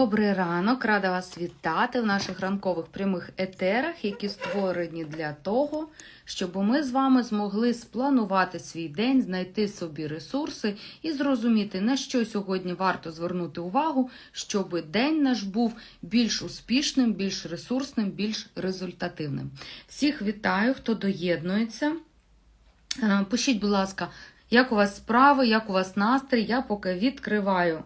Добрий ранок, рада вас вітати в наших ранкових прямих етерах, які створені для того, щоб ми з вами змогли спланувати свій день, знайти собі ресурси і зрозуміти, на що сьогодні варто звернути увагу, щоб день наш був більш успішним, більш ресурсним, більш результативним. Всіх вітаю, хто доєднується. Е, Пишіть, будь ласка, як у вас справи, як у вас настрій. Я поки відкриваю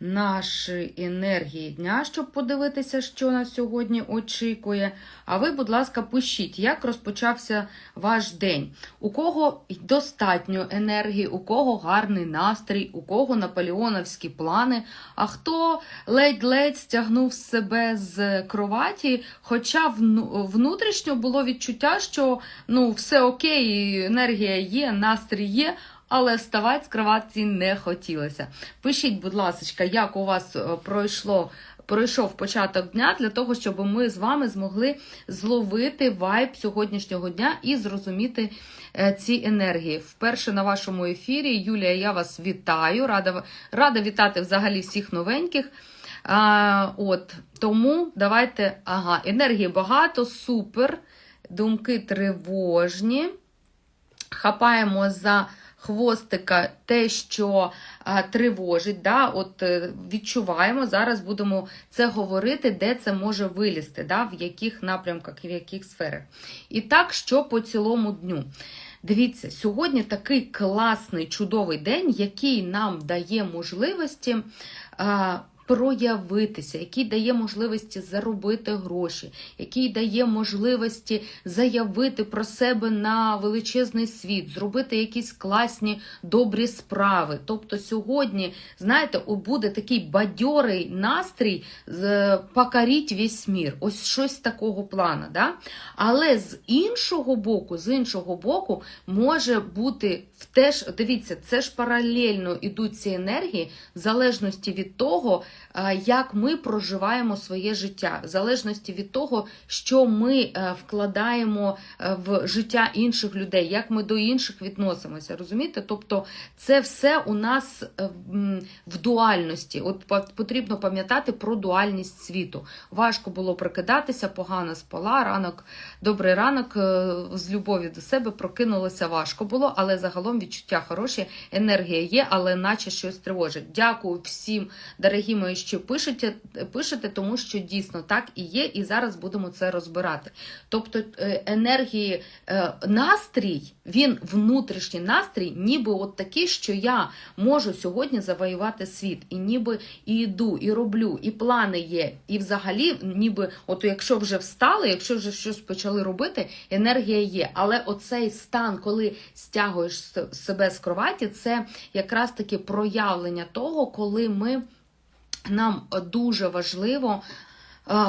наші енергії дня, щоб подивитися, що нас сьогодні очікує. А ви, будь ласка, пишіть, як розпочався ваш день. У кого достатньо енергії, у кого гарний настрій, у кого наполеоновські плани, а хто ледь-ледь стягнув себе з кроваті, хоча внутрішньо було відчуття, що ну, все окей, енергія є, настрій є. Але вставати з кроватки не хотілося. Пишіть, будь ласка, як у вас е, пройшло, пройшов початок дня для того, щоб ми з вами змогли зловити вайб сьогоднішнього дня і зрозуміти е, ці енергії. Вперше на вашому ефірі, Юлія, я вас вітаю. Рада, рада вітати взагалі всіх новеньких. А, от, тому давайте, ага, енергії багато, супер, думки тривожні. Хапаємо за хвостика те, що тривожить. Да? От е, відчуваємо, зараз будемо це говорити, де це може вилізти, да? в яких напрямках і в яких сферах. І так, що по цілому дню. Дивіться, сьогодні такий класний, чудовий день, який нам дає можливості. Проявитися, який дає можливості заробити гроші, який дає можливості заявити про себе на величезний світ, зробити якісь класні добрі справи. Тобто сьогодні, знаєте, буде такий бадьорий настрій з- покоріть весь мір. Ось щось такого плана. Да? Але з іншого боку, з іншого боку, може бути теж, дивіться, це ж паралельно йдуть ці енергії, в залежності від того, як ми проживаємо своє життя, в залежності від того, що ми е, вкладаємо е, в життя інших людей, як ми до інших відносимося. Розумієте? Тобто це все у нас е, в дуальності. От потрібно пам'ятати про дуальність світу. Важко було прокидатися, погано спала. Ранок, добрий ранок з любові до себе прокинулося важко було, але загалом відчуття хороші, енергія є, але наче щось тривожить. Дякую всім, дорогі мої, що пишете, пишете, тому що дійсно так і є, і зараз будемо це розбирати. Тобто е, енергії, е, настрій, він внутрішній настрій, ніби от такий, що я можу сьогодні завоювати світ, і ніби і йду, і роблю, і плани є. І взагалі, ніби, от якщо вже встали, якщо вже щось почали робити, енергія є. Але оцей стан, коли стягуєш себе з кроваті, це якраз таки проявлення того, коли ми нам дуже важливо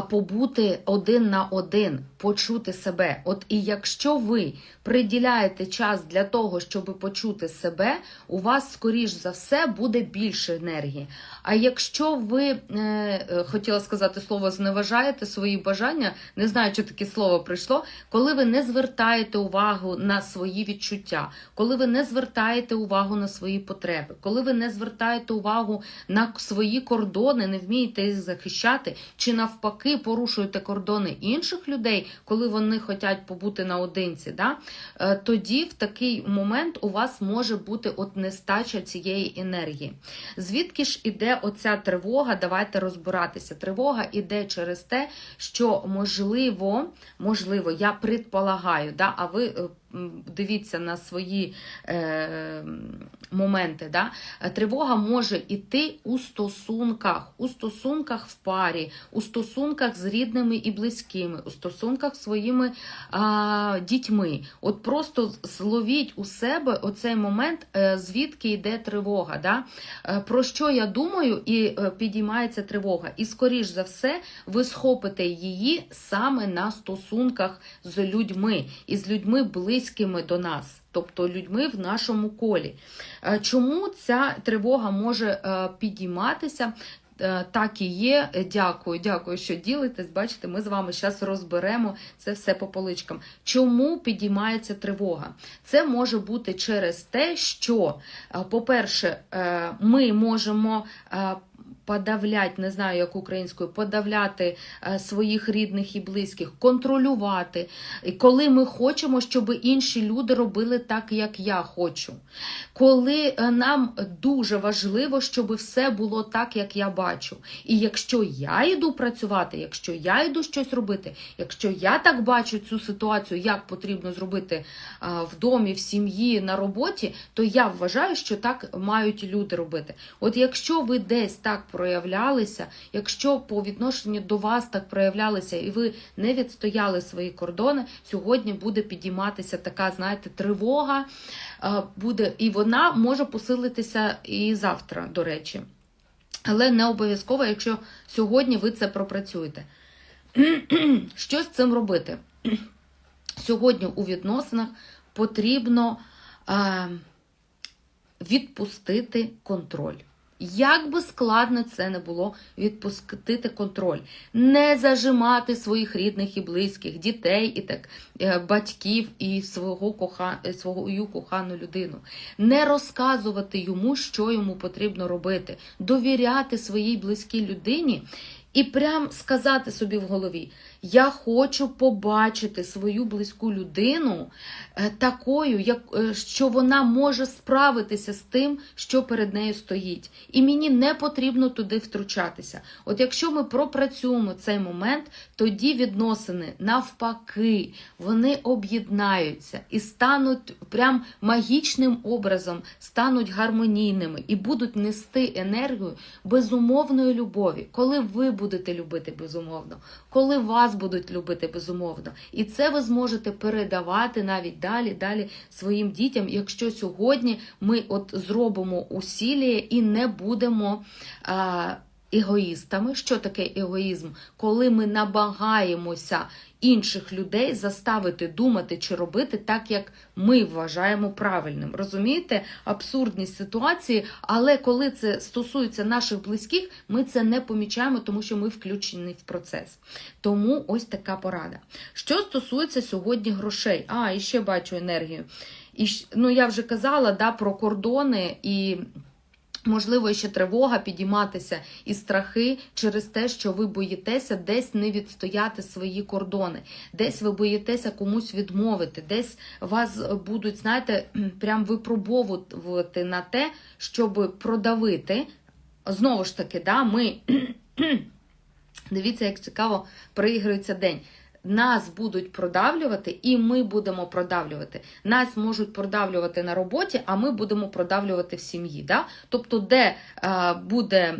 побути один на один, почути себе. От і якщо ви приділяєте час для того, щоб почути себе, у вас, скоріш за все, буде більше енергії. А якщо ви е, хотіла сказати слово зневажаєте свої бажання, не знаю, чи таке слово прийшло, коли ви не звертаєте увагу на свої відчуття, коли ви не звертаєте увагу на свої потреби, коли ви не звертаєте увагу на свої кордони, не вмієте їх захищати, чи навпаки порушуєте кордони інших людей, коли вони хочуть побути наодинці, да? е, тоді в такий момент у вас може бути от нестача цієї енергії. Звідки ж іде оця тривога? Давайте розбиратися. Тривога іде через те, що можливо, можливо, я предполагаю, да, а ви. Е, Дивіться на свої е, моменти. Да? Е, Тривога може йти у стосунках, у стосунках в парі, у стосунках з рідними і близькими, у стосунках з своїми а, дітьми. От просто зловіть у себе оцей момент, е, звідки йде тривога. Да? Е, Про що я думаю, і е, підіймається тривога. І, скоріш за все, ви схопите її саме на стосунках з людьми і з людьми близькими до нас. Тобто людьми в нашому колі. Е, Чому ця тривога може е, підійматися? Е, Так і є. Дякую, дякую, що ділитесь. Бачите, ми з вами зараз розберемо це все по поличкам. Чому підіймається тривога? Це може бути через те, що, по-перше, ми можемо подавлять, не знаю, як українською, подавляти е, своїх рідних і близьких, контролювати. Коли ми хочемо, щоб інші люди робили так, як я хочу. Коли е, нам дуже важливо, щоб все було так, як я бачу. І якщо я йду працювати, якщо я йду щось робити, якщо я так бачу цю ситуацію, як потрібно зробити в домі, в сім'ї, на роботі, то я вважаю, що так мають люди робити. От якщо ви десь так проявлялися, якщо по відношенню до вас так проявлялися, і ви не відстояли свої кордони, сьогодні буде підійматися така, знаєте, тривога, буде, і вона може посилитися і завтра, до речі. Але не обов'язково, якщо сьогодні ви це пропрацюєте. Що з цим робити? Сьогодні у відносинах потрібно е, відпустити контроль. Як би складно це не було, відпустити контроль, не зажимати своїх рідних і близьких, дітей і так, е, батьків і свого коха, е, свою кохану людину, не розказувати йому, що йому потрібно робити, довіряти своїй близькій людині і прям сказати собі в голові: я хочу побачити свою близьку людину е, такою, як, е, що вона може справитися з тим, що перед нею стоїть. І мені не потрібно туди втручатися. От якщо ми пропрацюємо цей момент, тоді відносини навпаки, вони об'єднаються і стануть прям магічним образом, стануть гармонійними і будуть нести енергію безумовної любові, коли ви будете любити безумовно, коли вас будуть любити безумовно. І це ви зможете передавати навіть далі, далі своїм дітям, якщо сьогодні ми от зробимо усілля і не будемо. А, Егоїстами, що таке егоїзм? Коли ми намагаємося інших людей заставити думати чи робити так, як ми вважаємо правильним. Розумієте, абсурдність ситуації, але коли це стосується наших близьких, ми це не помічаємо, тому що ми включені в процес. Тому ось така порада. Що стосується сьогодні грошей, а і ще бачу енергію. І ну я вже казала да, про кордони і. Можливо, ще тривога підійматися і страхи через те, що ви боїтеся десь не відстояти свої кордони, десь ви боїтеся комусь відмовити, десь вас будуть, знаєте, прям випробовувати на те, щоб продавити. Знову ж таки, да, ми дивіться, як цікаво приігрується день. Нас будуть продавлювати, і ми будемо продавлювати. Нас можуть продавлювати на роботі, а ми будемо продавлювати в сім'ї. Да? Тобто, де е, буде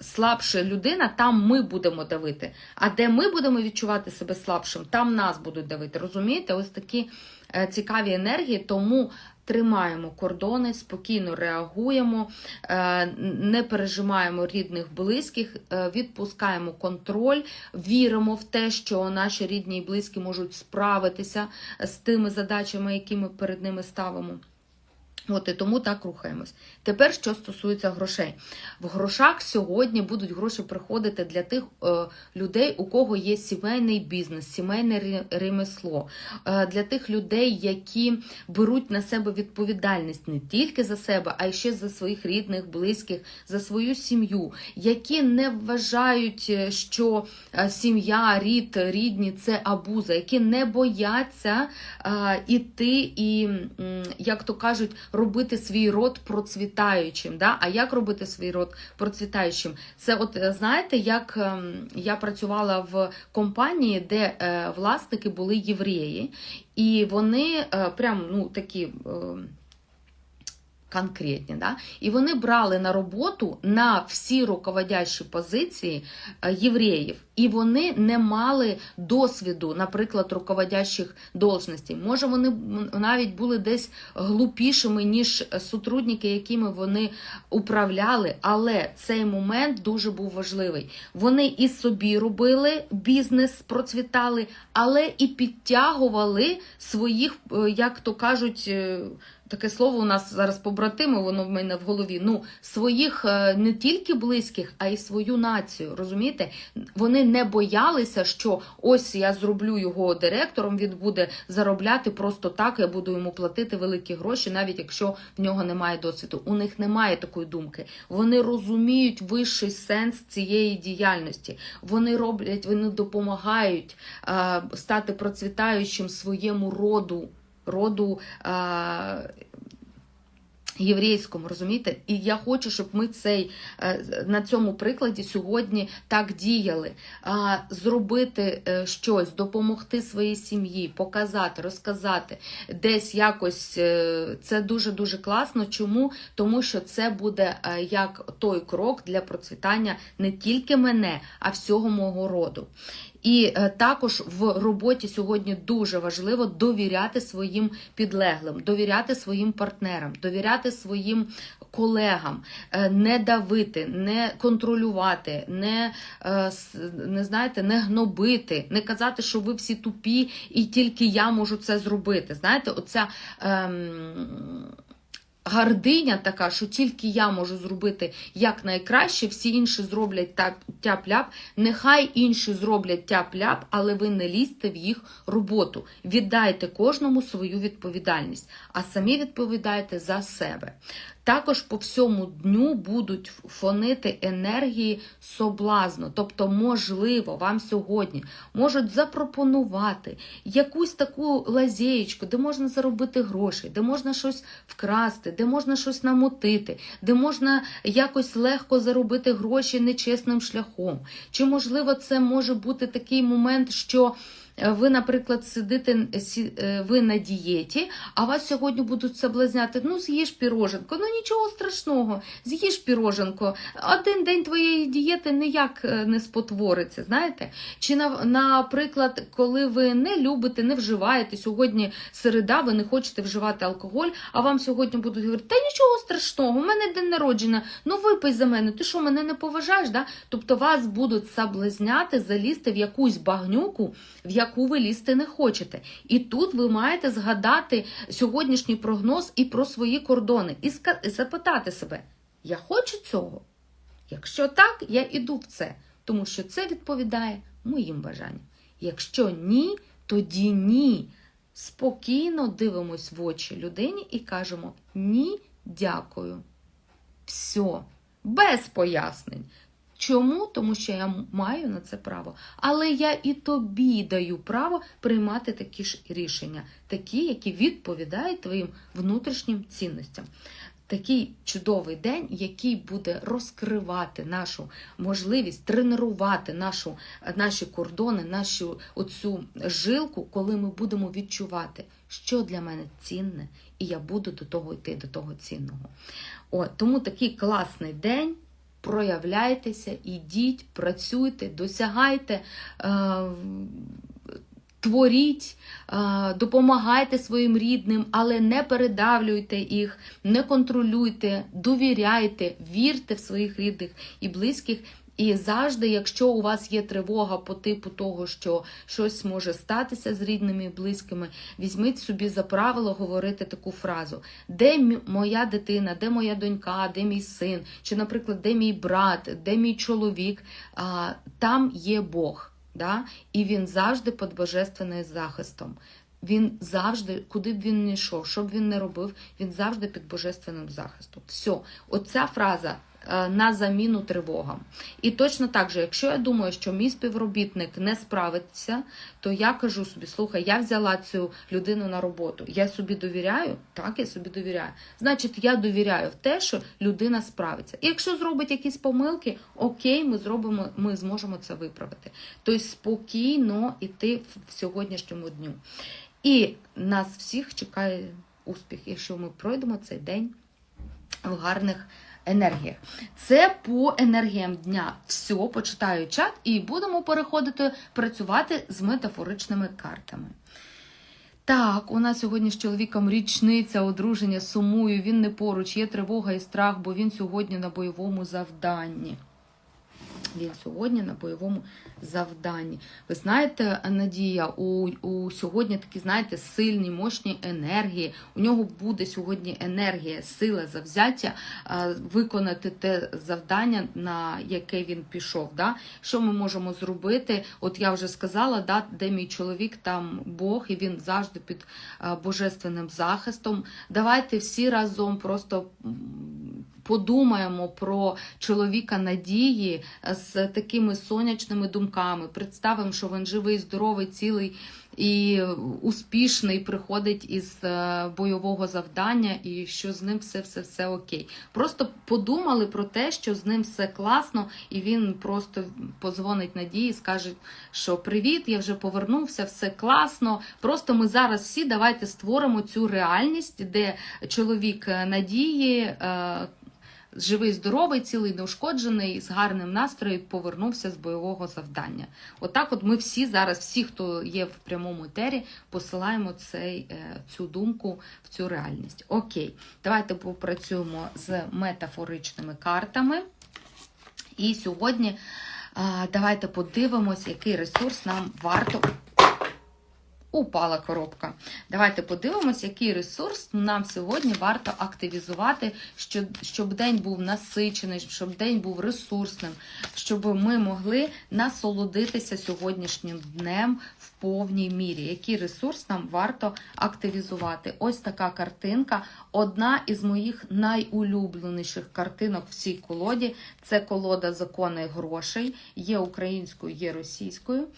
слабша людина, там ми будемо давити. А де ми будемо відчувати себе слабшим, там нас будуть давити. Розумієте? Ось такі е, цікаві енергії, тому. Тримаємо кордони, спокійно реагуємо, е, не пережимаємо рідних, близьких, е, відпускаємо контроль, віримо в те, що наші рідні і близькі можуть справитися з тими задачами, які ми перед ними ставимо. От і тому так рухаємось. Тепер, що стосується грошей, в грошах сьогодні будуть гроші приходити для тих е, людей, у кого є сімейний бізнес, сімейне ремесло, е, для тих людей, які беруть на себе відповідальність не тільки за себе, а й ще за своїх рідних, близьких, за свою сім'ю, які не вважають, е, що е, сім'я, рід, рідні це абуза, які не бояться е, іти і, як то кажуть, робити свій род процвітаючим. Да? А як робити свій род процвітаючим? Це, от е, знаєте, як ем, я працювала в компанії, де е, власники були євреї, і вони е, прям ну такі. Конкретні, да? і вони брали на роботу на всі руководящі позиції євреїв, і вони не мали досвіду, наприклад, руководящих должностей. Може, вони навіть були десь глупішими, ніж сотрудники, якими вони управляли, але цей момент дуже був важливий. Вони і собі робили бізнес, процвітали, але і підтягували своїх, як то кажуть, таке слово у нас зараз побратими, воно в мене в голові. Ну, своїх е, не тільки близьких, а й свою націю. Розумієте? Вони не боялися, що ось я зроблю його директором, він буде заробляти просто так, я буду йому платити великі гроші, навіть якщо в нього немає досвіду. У них немає такої думки. Вони розуміють вищий сенс цієї діяльності. Вони роблять, вони допомагають е, стати процвітаючим своєму роду, роду. Е, Єврейському, розумієте? І я хочу, щоб ми цей е, на цьому прикладі сьогодні так діяли. А, Зробити е, щось, допомогти своїй сім'ї, показати, розказати, десь якось е, це дуже дуже класно. Чому? Тому що це буде е, як той крок для процвітання не тільки мене, а всього мого роду. І е, також в роботі сьогодні дуже важливо довіряти своїм підлеглим, довіряти своїм партнерам, довіряти своїм колегам, е, не давити, не контролювати, не, е, не знаєте, не гнобити, не казати, що ви всі тупі, і тільки я можу це зробити. Знаєте, оця. Ем... Гардиня така, що тільки я можу зробити як найкраще, всі інші зроблять тяп-ляп. Нехай інші зроблять тяп-ляп, але ви не лізьте в їх роботу. Віддайте кожному свою відповідальність, а самі відповідайте за себе. Також по всьому дню будуть фонити енергії соблазну. Тобто, можливо, вам сьогодні можуть запропонувати якусь таку лазєєчку, де можна заробити гроші, де можна щось вкрасти, де можна щось намотити, де можна якось легко заробити гроші нечесним шляхом. Чи можливо це може бути такий момент, що ви, наприклад, сидите е, ви на дієті, а вас сьогодні будуть соблазняти. Ну, з'їж піроженко, ну нічого страшного, з'їж піроженко. Один день твоєї дієти ніяк е, не спотвориться, знаєте? Чи на- наприклад, коли ви не любите, не вживаєте сьогодні середа, ви не хочете вживати алкоголь, а вам сьогодні будуть говорити, та нічого страшного, у мене день народження, ну випий за мене, ти що, мене не поважаєш? Да? Тобто вас будуть соблазняти, залізти в якусь багнюку, в яку ви лізти не хочете. І тут ви маєте згадати сьогоднішній прогноз і про свої кордони, і запитати себе: я хочу цього? Якщо так, я іду в це, тому що це відповідає моїм бажанням. Якщо ні, тоді ні. Спокійно дивимось в очі людині і кажемо ні, дякую. Все, без пояснень. Чому? Тому що я маю на це право. Але я і тобі даю право приймати такі ж рішення, такі, які відповідають твоїм внутрішнім цінностям. Такий чудовий день, який буде розкривати нашу можливість тренувати нашу, наші кордони, нашу оцю жилку, коли ми будемо відчувати, що для мене цінне, і я буду до того йти, до того цінного. О, тому такий класний день. Проявляйтеся, ідіть, працюйте, досягайте, е, творіть, е, допомагайте своїм рідним, але не передавлюйте їх, не контролюйте, довіряйте, вірте в своїх рідних і близьких. І завжди, якщо у вас є тривога по типу того, що щось може статися з рідними і близькими, візьміть собі за правило говорити таку фразу: де моя дитина, де моя донька, де мій син, чи, наприклад, де мій брат, де мій чоловік, там є Бог. Да? І він завжди під божественним захистом. Він завжди, куди б він не йшов, що б він не робив, він завжди під божественним захистом. Все, оця фраза на заміну тривогам. І точно так же, якщо я думаю, що мій співробітник не справиться, то я кажу собі: слухай, я взяла цю людину на роботу. Я собі довіряю, так, я собі довіряю. Значить, я довіряю в те, що людина справиться. І якщо зробить якісь помилки, окей, ми зробимо, ми зможемо це виправити. Тобто спокійно йти в сьогоднішньому дню. І нас всіх чекає успіх, якщо ми пройдемо цей день в гарних енергіях. Це по енергіям дня. Все, почитаю чат і будемо переходити працювати з метафоричними картами. Так, у нас сьогодні з чоловіком річниця одруження, сумую, він не поруч, є тривога і страх, бо він сьогодні на бойовому завданні. Він сьогодні на бойовому завданні. Ви знаєте, Надія, у, у сьогодні такі, знаєте, сильні, мощні енергії. У нього буде сьогодні енергія, сила завзяття а, виконати те завдання, на яке він пішов. Да? Що ми можемо зробити? От я вже сказала, да, де мій чоловік, там Бог, і він завжди під а, божественним захистом. Давайте всі разом просто. Подумаємо про чоловіка надії з такими сонячними думками. Представимо, що він живий, здоровий, цілий і успішний, приходить із е, бойового завдання, і що з ним все все все окей. Просто подумали про те, що з ним все класно, і він просто позвонить Надії, скаже, що привіт, я вже повернувся, все класно. Просто ми зараз всі давайте створимо цю реальність, де чоловік е, надії. Живий, здоровий, цілий, неушкоджений, з гарним настроєм повернувся з бойового завдання. Отак, от ми всі зараз, всі, хто є в прямому етері, посилаємо цей, е, цю думку в цю реальність. Окей, давайте попрацюємо з метафоричними картами. І сьогодні давайте подивимось, який ресурс нам варто. Упала коробка. Давайте подивимось, який ресурс нам сьогодні варто активізувати, щоб, щоб день був насичений, щоб день був ресурсним, щоб ми могли насолодитися сьогоднішнім днем в повній мірі. Який ресурс нам варто активізувати? Ось така картинка. Одна із моїх найулюбленіших картинок в цій колоді це колода закони грошей. Є українською, є російською.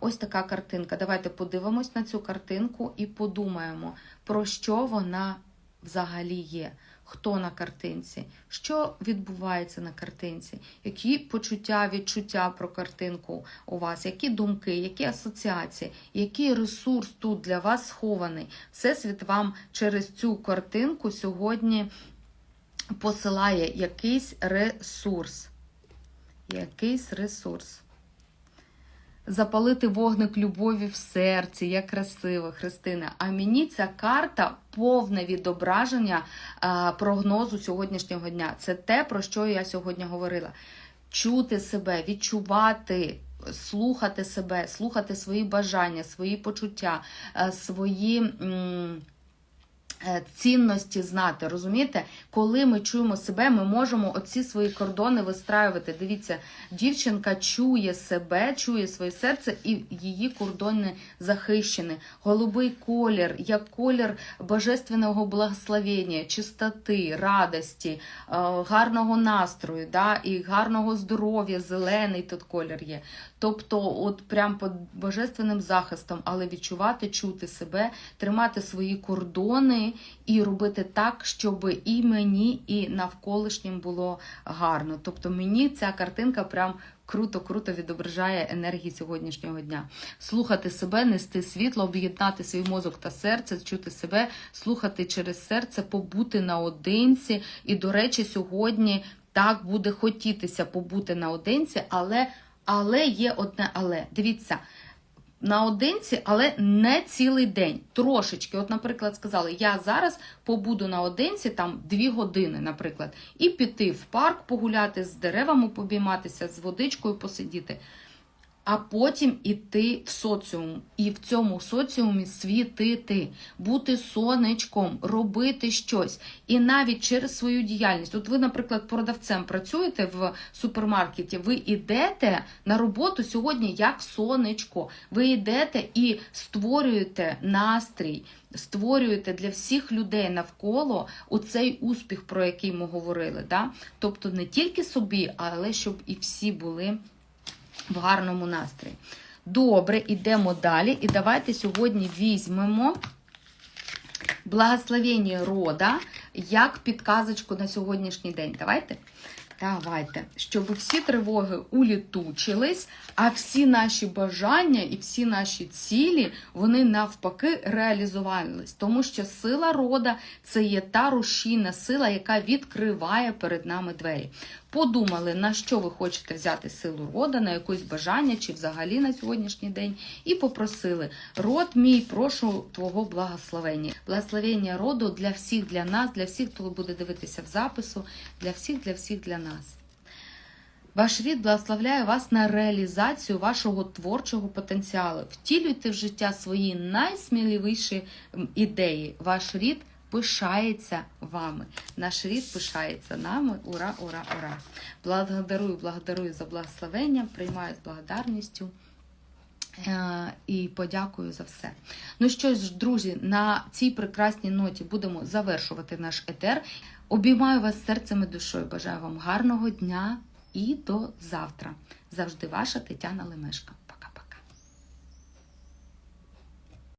Ось така картинка. Давайте подивимось на цю картинку і подумаємо, про що вона взагалі є. Хто на картинці, що відбувається на картинці, які почуття, відчуття про картинку у вас, які думки, які асоціації, який ресурс тут для вас схований. Всесвіт вам через цю картинку сьогодні посилає якийсь ресурс. Якийсь ресурс запалити вогник любові в серці, як красиво, Христина. А мені ця карта повне відображення а, прогнозу сьогоднішнього дня. Це те, про що я сьогодні говорила. Чути себе, відчувати. Слухати себе, слухати свої бажання, свої почуття, е, свої е, цінності знати. Розумієте, коли ми чуємо себе, ми можемо оці свої кордони вистраювати. Дивіться, дівчинка чує себе, чує своє серце, і її кордони захищені. Голубий колір, як колір божественного благословення, чистоти, радості, е, гарного настрою, да, і гарного здоров'я, зелений тут колір є. Тобто, от прям під божественним захистом, але відчувати, чути себе, тримати свої кордони і робити так, щоб і мені, і навколишнім було гарно. Тобто мені ця картинка прям круто-круто відображає енергії сьогоднішнього дня. Слухати себе, нести світло, об'єднати свій мозок та серце, чути себе, слухати через серце, побути наодинці. І, до речі, сьогодні так буде хотітися побути наодинці, але. Але є одне але. Дивіться, наодинці, але не цілий день. Трошечки. От, наприклад, сказали, я зараз побуду наодинці там дві години, наприклад, і піти в парк погуляти, з деревами побійматися, з водичкою посидіти. А потім іти в соціум, і в цьому соціумі світити, бути сонечком, робити щось. І навіть через свою діяльність. От ви, наприклад, продавцем працюєте в супермаркеті, ви йдете на роботу сьогодні як сонечко. Ви йдете і створюєте настрій, створюєте для всіх людей навколо оцей успіх, про який ми говорили. Да? Тобто не тільки собі, але щоб і всі були в гарному настрої. Добре, йдемо далі. І давайте сьогодні візьмемо благословення рода як підказочку на сьогоднішній день. Давайте. Давайте, щоб всі тривоги улітучились, а всі наші бажання і всі наші цілі, вони навпаки реалізувались. Тому що сила рода це є та рушійна сила, яка відкриває перед нами двері. Подумали, на що ви хочете взяти силу рода, на якесь бажання чи взагалі на сьогоднішній день, і попросили: род мій, прошу твого благословення. Благословення роду для всіх, для нас, для всіх, хто буде дивитися в запису, для всіх, для всіх, для нас. Ваш рід благословляє вас на реалізацію вашого творчого потенціалу. Втілюйте в життя свої найсміливіші ідеї. Ваш рід пишається вами. Наш рід пишається нами. Ура, ура, ура! Благодарую, благодарую за благословення, приймаю з благодарністю. Е, І подякую за все. Ну що ж, друзі, на цій прекрасній ноті будемо завершувати наш етер. Обіймаю вас серцем і душою. Бажаю вам гарного дня і до завтра. Завжди ваша Тетяна Лемешка.